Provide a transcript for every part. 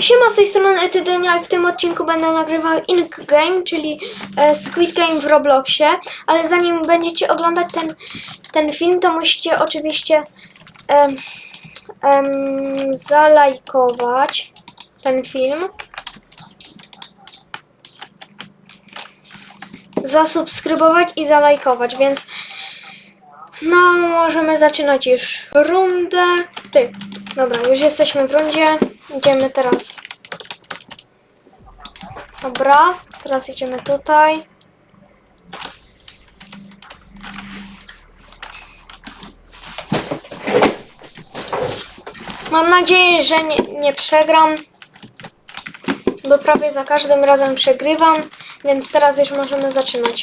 Siema, z tej strony Etydynia i w tym odcinku będę nagrywał Ink Game, czyli e, Squid Game w Robloxie, ale zanim będziecie oglądać ten, ten film, to musicie oczywiście zalajkować ten film. Zasubskrybować i zalajkować, więc no, możemy zaczynać już rundę. Ty, dobra, już jesteśmy w rundzie. Idziemy teraz. Dobra, teraz idziemy tutaj. Mam nadzieję, że nie, nie przegram, bo prawie za każdym razem przegrywam, więc teraz już możemy zaczynać.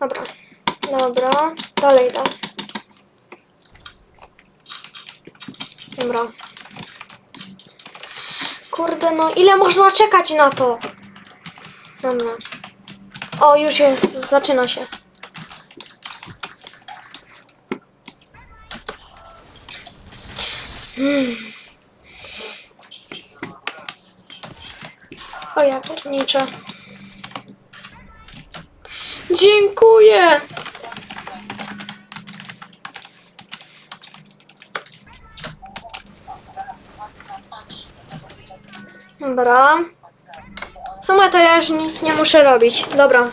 Dobra, dobra, dalej, dalej. Dobra. Kurde, no ile można czekać na to? Dobra. O, już jest, zaczyna się. Hmm. O, ja. Dziękuję! Dobra. W sumie to ja już nic nie muszę robić. Dobra.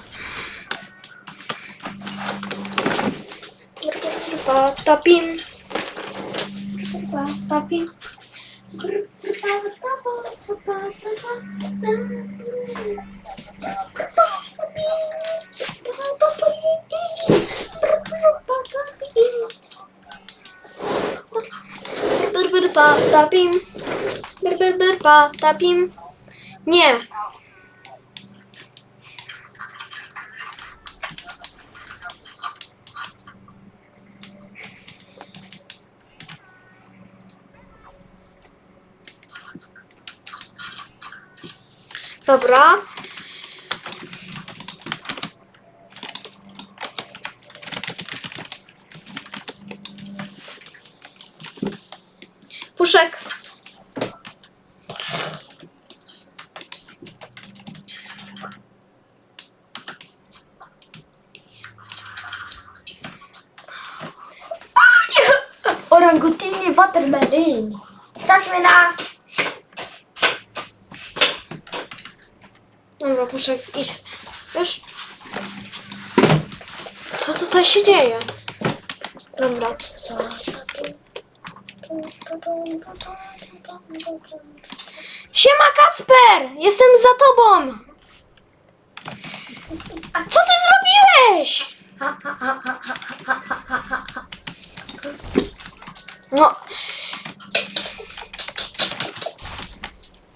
Tapim. Tapim. Tapim. Pa tapim. Nie. Dobra. Puszek. Watermelon. Jesteśmy na... Dobra, Puszek, idź. Wiesz? Co tutaj się dzieje? Dobra. Siema Kacper! Jestem za tobą! Co ty zrobiłeś? No.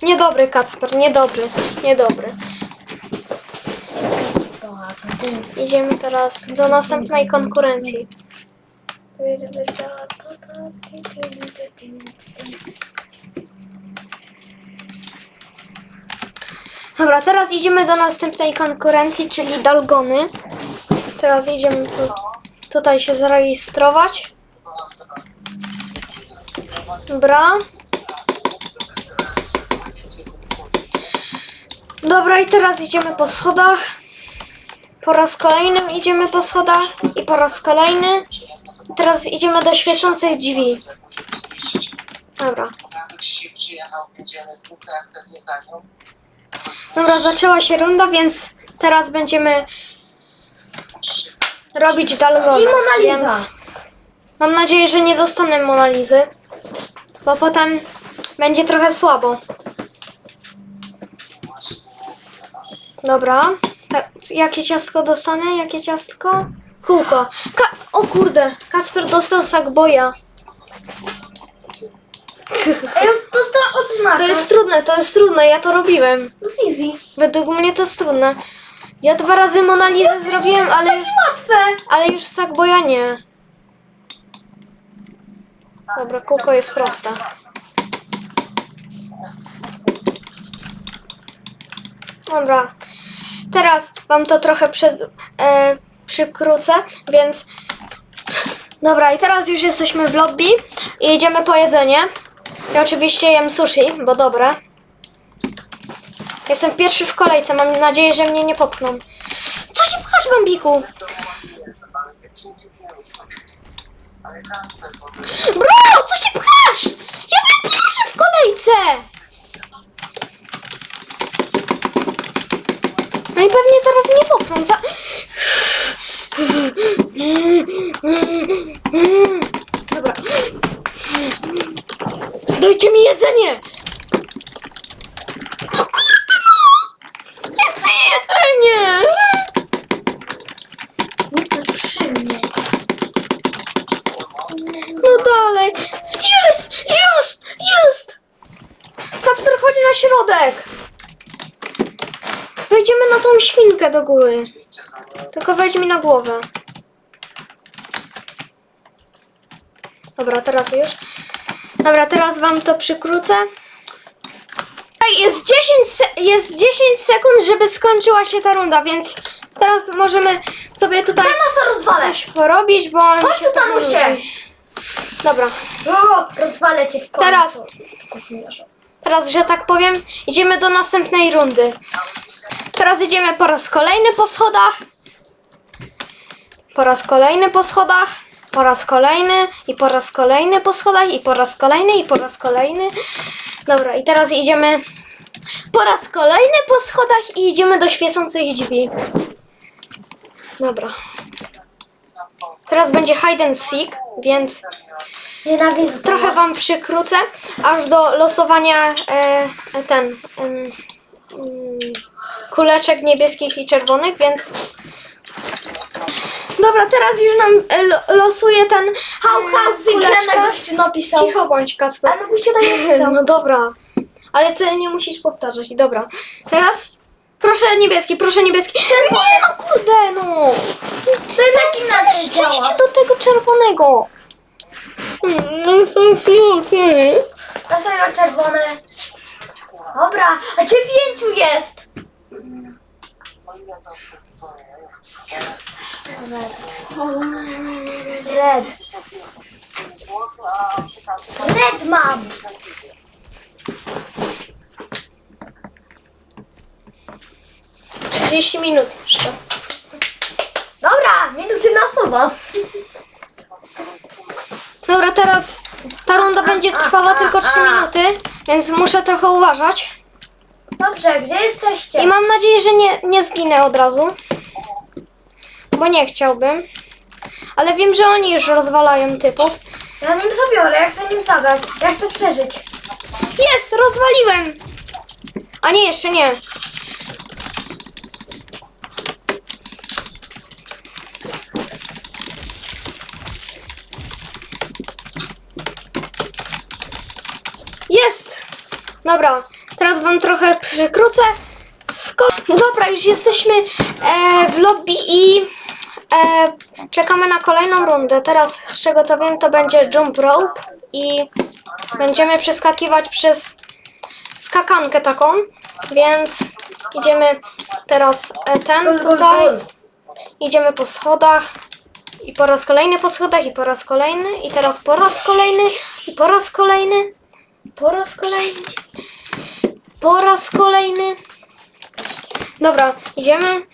Niedobry Kacper, niedobry, niedobry. Idziemy teraz do następnej konkurencji. Dobra, teraz idziemy do następnej konkurencji, czyli Dalgony. Teraz idziemy tu, tutaj się zarejestrować. Dobra. Dobra, i teraz idziemy po schodach. Po raz kolejny idziemy po schodach i po raz kolejny. Teraz idziemy do świecących drzwi. Dobra. Dobra, zaczęła się runda, więc teraz będziemy robić dalgona. I Mona Lisa. Więc mam nadzieję, że nie dostanę Monalizy, bo potem będzie trochę słabo. Dobra. Jakie ciastko dostanę? Jakie ciastko? Kółko. Ka o kurde, Kacper dostał sakboja. To jest ta odznaka. To jest trudne, to jest trudne, ja to robiłem. To jest easy. Według mnie to jest trudne. Ja dwa razy Monalizę zrobiłem, ale, Takie łatwe. ale już sakboja nie. Dobra, kółko jest proste. Dobra. Teraz wam to trochę przed, e, przykrócę, więc... Dobra, i teraz już jesteśmy w lobby i idziemy po jedzenie. Ja oczywiście jem sushi, bo dobre. Jestem pierwszy w kolejce, mam nadzieję, że mnie nie popchną. Co się pchasz, Bambiku? Bro, co się pchasz? Ja byłem pierwszy w kolejce! No i pewnie zaraz mnie popchną. Za... Dobra. Dajcie mi jedzenie! No kurde no! Ja jedzenie! Jest przy mnie. No dalej. Jest! Jest! Jest! Kacper, chodź na środek. Na tą świnkę do góry. Tylko wejdź mi na głowę. Dobra, teraz już. Dobra, teraz wam to przykrócę. Tak, Jest 10, se- jest 10 sekund, żeby skończyła się ta runda, więc teraz możemy sobie tutaj nas rozwalę. coś porobić, bo... mi Chodź się tu, to Danusie. nudzi. Dobra. O, rozwalę cię w końcu. Teraz. Gówniarzu. Teraz, że tak powiem, idziemy do następnej rundy. Teraz idziemy po raz kolejny po schodach. Po raz kolejny po schodach. Po raz kolejny i po raz kolejny po schodach i po raz kolejny i po raz kolejny. Dobra, i teraz idziemy po raz kolejny po schodach i idziemy do świecących drzwi. Dobra. Teraz będzie hide and seek, więc Nienawidzę Trochę wam przykrócę, aż do losowania e, ten mm, kuleczek niebieskich i czerwonych, więc dobra, teraz już nam e, lo, losuje ten Hał, hał, wygrana kuleczka. gościu napisał. Cicho bądź, Kasper. Ale gościu tak napisał. No dobra, ale ty nie musisz powtarzać. Dobra, teraz proszę niebieski, proszę niebieski. Nie no kurde, no. To jednak Same inaczej szczęście do tego czerwonego. No są smutne. Dlaczego czerwone? Dobra, a dziewięciu jest. Red. 55 zł, a przy tamtym Red mam. Trzydzieści minut jeszcze. Dobra, minus jedna osoba. Dobra, teraz ta runda będzie trwała tylko 3 a. minuty, więc muszę trochę uważać. Dobrze, gdzie jesteście? I mam nadzieję, że nie, nie zginę od razu. Bo nie chciałbym. Ale wiem, że oni już rozwalają typów. Ja nim zabiorę, ja chcę nim zagrać. Ja chcę przeżyć. Jest, rozwaliłem! A nie, jeszcze nie. Jest! Dobra, teraz wam trochę przykrócę. Sko- Dobra, już jesteśmy e, w lobby i e, czekamy na kolejną rundę. Teraz, z czego to wiem, to będzie jump rope i będziemy przeskakiwać przez skakankę taką, więc idziemy teraz e, ten tutaj, idziemy po schodach i po raz kolejny po schodach i po raz kolejny i teraz po raz kolejny i po raz kolejny, po raz kolejny, po raz kolejny. Dobra, idziemy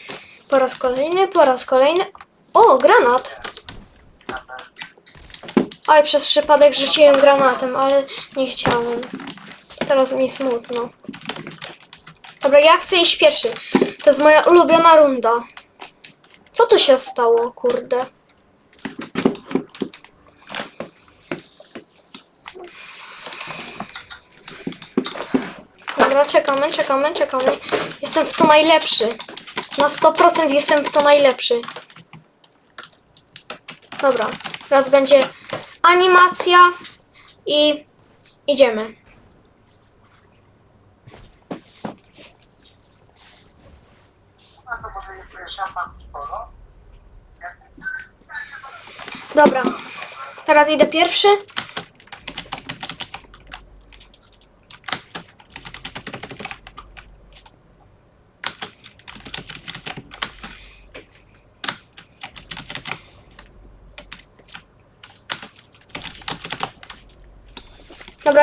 po raz kolejny, po raz kolejny. O, granat! Oj, przez przypadek rzuciłem granatem, ale nie chciałem. Teraz mi smutno. Dobra, ja chcę iść pierwszy. To jest moja ulubiona runda. Co tu się stało, kurde? Dobra, czekamy, czekamy, czekamy. Jestem w to najlepszy. Na 100% jestem w to najlepszy. Dobra, teraz będzie animacja i idziemy. Dobra, teraz idę pierwszy.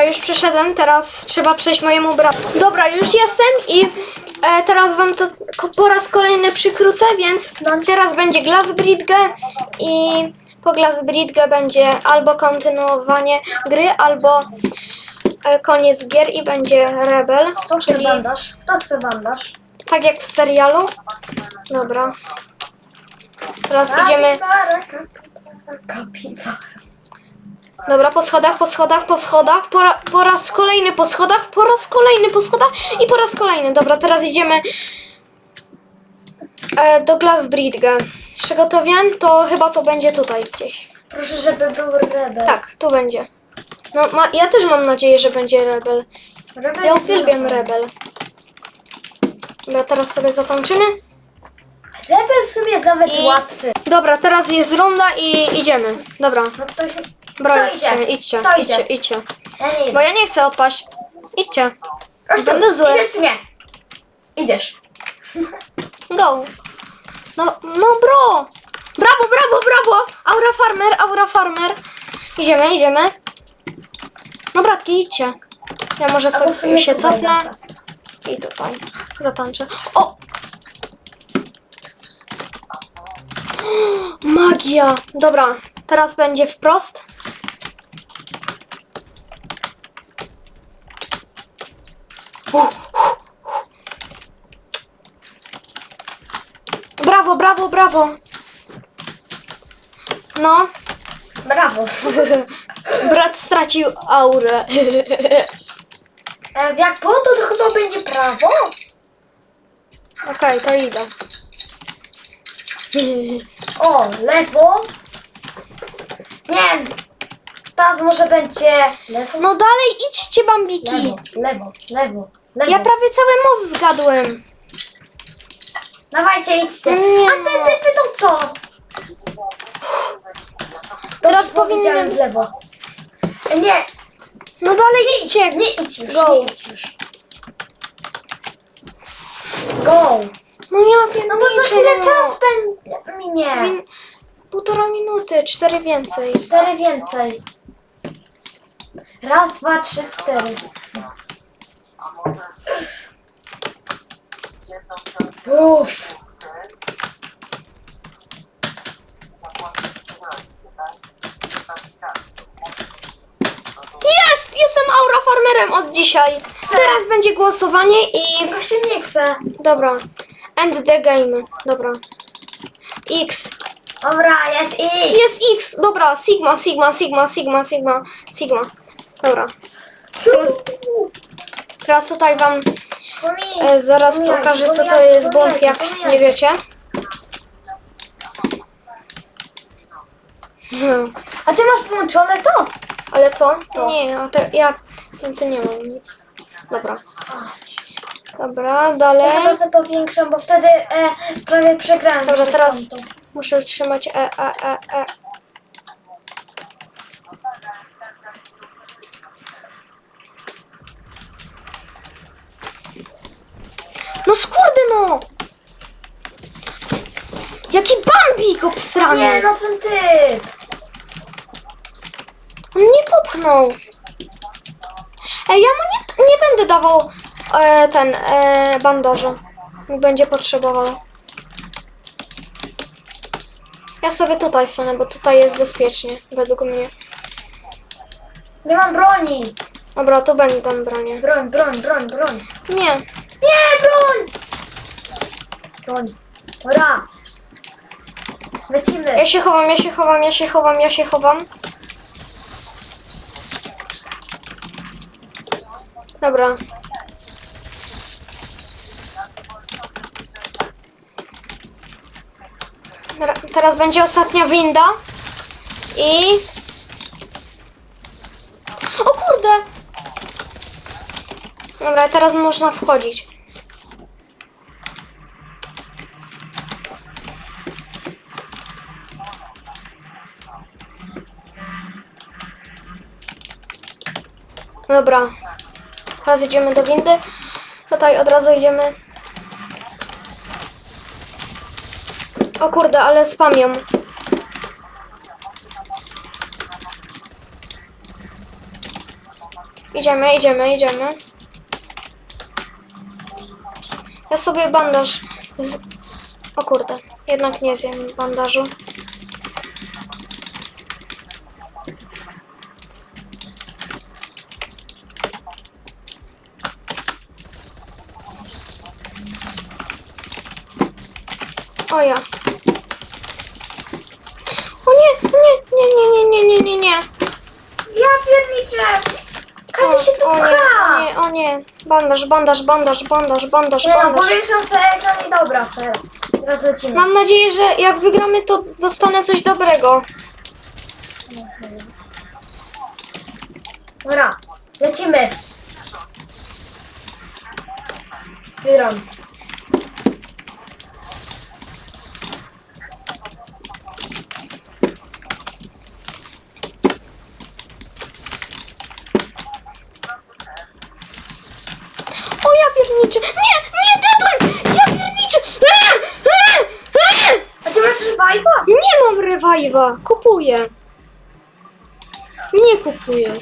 Dobra, już przeszedłem, teraz trzeba przejść mojemu bratu. Dobra, już jestem i e, teraz wam to po raz kolejny przykrócę, więc teraz będzie Glasbridge i po Glasbridge będzie albo kontynuowanie gry, albo e, koniec gier i będzie Rebel, Kto chce czyli bandaż? Kto chce bandaż? tak jak w serialu. Dobra. Teraz idziemy. Kapibara, kapibara, kapibara. Dobra, po schodach, po schodach, po schodach, po, ra, po raz kolejny po schodach, po raz kolejny po schodach i po raz kolejny. Dobra, teraz idziemy e, do Glasbridge. Z czego to wiem, to chyba to będzie tutaj gdzieś. Proszę, żeby był rebel. Tak, tu będzie. No, ma, ja też mam nadzieję, że będzie Rebel. Rebel Ja jest uwielbiam rebel. Rebel. Dobra, teraz sobie zatańczymy. Rebel w sumie jest nawet I- łatwy. Dobra, teraz jest runda i idziemy. Dobra, No brońcie, idzie? idźcie, Kto idzie? idźcie, idźcie. Ja nie idę. Bo ja nie chcę odpaść. Idźcie. Tu, będę zły. Idziesz czy nie? Idziesz. Go. No, no bro. Brawo, brawo, brawo. Aura farmer, aura farmer. Idziemy, idziemy. No bratki, idźcie. Ja może Albo sobie sumie się cofnę i tutaj zatańczę. O! Magia. Dobra, teraz będzie wprost. Brawo, brawo, brawo. No, Brawo. brat stracił aurę. E, jak po to, to chyba będzie prawo? Okej, to idę. O, lewo. Nie. Teraz może będzie lewo. No dalej idźcie, bambiki. Lewo, lewo, lewo, lewo. Ja prawie cały most zgadłem. Dawajcie, idźcie. Nie A te no. typy to co? Teraz To powiedziałem powinienem... w lewo. Nie, No dalej idźcie. nie idź już, Go. nie idź już. Go. No ja wiem, No bo za chwilę czas będzie minie. Min... Półtora minuty, cztery więcej. Cztery więcej. Raz, dwa, trzy, cztery. Uff. Jest! Jestem aura farmerem od dzisiaj. Teraz będzie głosowanie i... Się nie chce. Dobra. End the game. Dobra. X. Dobra, jest i. Jest X. Dobra. Sigma, Sigma, Sigma, Sigma, Sigma, Sigma. Dobra. Teraz, teraz tutaj wam e, zaraz pokażę, co to pomijajcie, jest błąd, pomijajcie, jak nie pomijajcie. wiecie. Hmm. A ty masz włączone to? Ale co? To. Nie, a te, ja tu nie mam nic. Dobra. Dobra, dalej. Ja chyba sobie powiększam, bo wtedy e, prawie przegrałem. Dobra, przez teraz tamtą. Muszę trzymać e, e, e, e. No szkurde no! Jaki bambik obsrany! Nie, no ten typ. On mnie popchnął. Ej, ja mu nie, nie będę dawał e, ten e, bandażu. Jak będzie potrzebował. Ja sobie tutaj stanę, bo tutaj jest bezpiecznie, według mnie. Nie mam broni. Dobra, tu będę bronię. Broń, broń, broń, broń. Nie. Nie, broń! Broń. Ura. Lecimy. Ja się chowam, ja się chowam, ja się chowam, ja się chowam. Dobra. Teraz będzie ostatnia winda. I... O kurde! Dobra, teraz można wchodzić. Dobra. Teraz idziemy do windy. Tutaj od razu idziemy. O kurde, ale spamią. Idziemy, idziemy, idziemy. Ja sobie bandaż. Z... O kurde, jednak nie zjem bandażu. O nie, nie, nie, nie, nie. Ja pierniczę! Każdy się tu o nie, pcha! o nie, o nie. Bandaż, bandaż, bandaż, bandaż, bandaż, Nie no, bandaż. powiększam sobie ekran i dobra, fair. Teraz lecimy. Mam nadzieję, że jak wygramy, to dostanę coś dobrego. Dobra, lecimy. Speedrun. kupuję. Nie kupuję.